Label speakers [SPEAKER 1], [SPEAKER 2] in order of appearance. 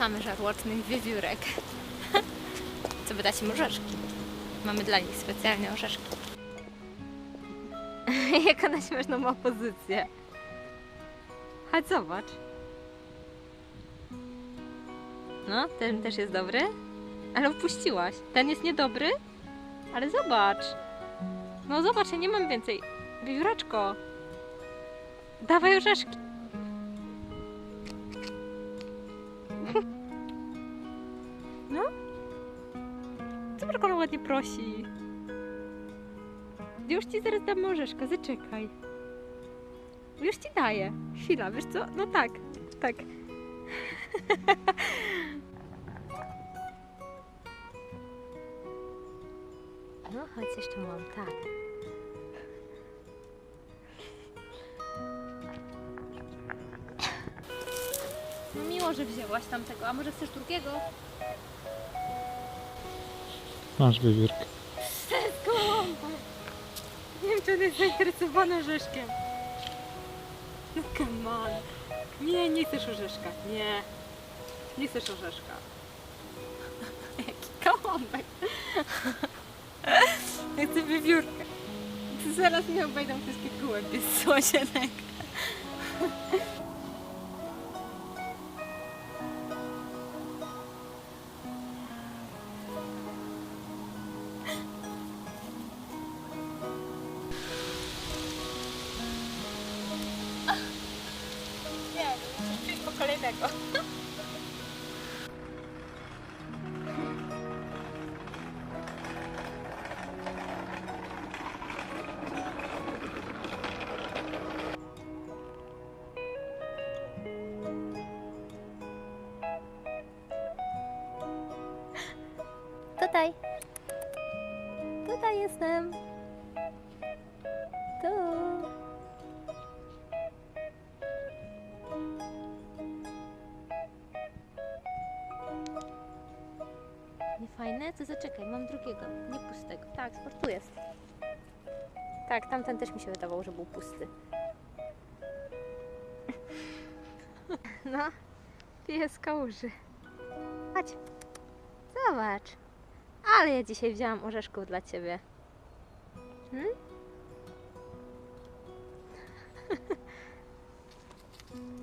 [SPEAKER 1] szukamy żarłocznych wiewiórek. Co by dać im orzeszki. Mamy dla nich specjalne orzeszki. Jak ona śmieszną ma pozycję. Chodź zobacz. No, ten też jest dobry. Ale upuściłaś. Ten jest niedobry, ale zobacz. No zobacz, ja nie mam więcej. Wiewióreczko. Dawaj orzeszki. No? Zobacz, jak ładnie prosi. Już ci zaraz dam orzeszka, zaczekaj. Już ci daję. Chwila, wiesz co? No tak, tak. No, chodź jeszcze mam, tak. No miło, że wzięłaś tamtego, a może chcesz drugiego?
[SPEAKER 2] Masz wiewiórkę.
[SPEAKER 1] Gołąba! Nie wiem, czy on jest zainteresowany orzeszkiem. No come on. Nie, nie chcesz orzeszka. Nie. Nie chcesz orzeszka. Jaki gołąbek. Ja chcę wiewiórkę. Zaraz mnie obejdą wszystkie gołębie z słodzenek. Tutaj. Tutaj jestem. Fajne? To zaczekaj, mam drugiego, nie pustego. Tak, sport tu jest. Tak, tamten też mi się wydawał, że był pusty. No, pies kałuży. Chodź, zobacz. Ale ja dzisiaj wzięłam orzeszków dla ciebie. Hmm?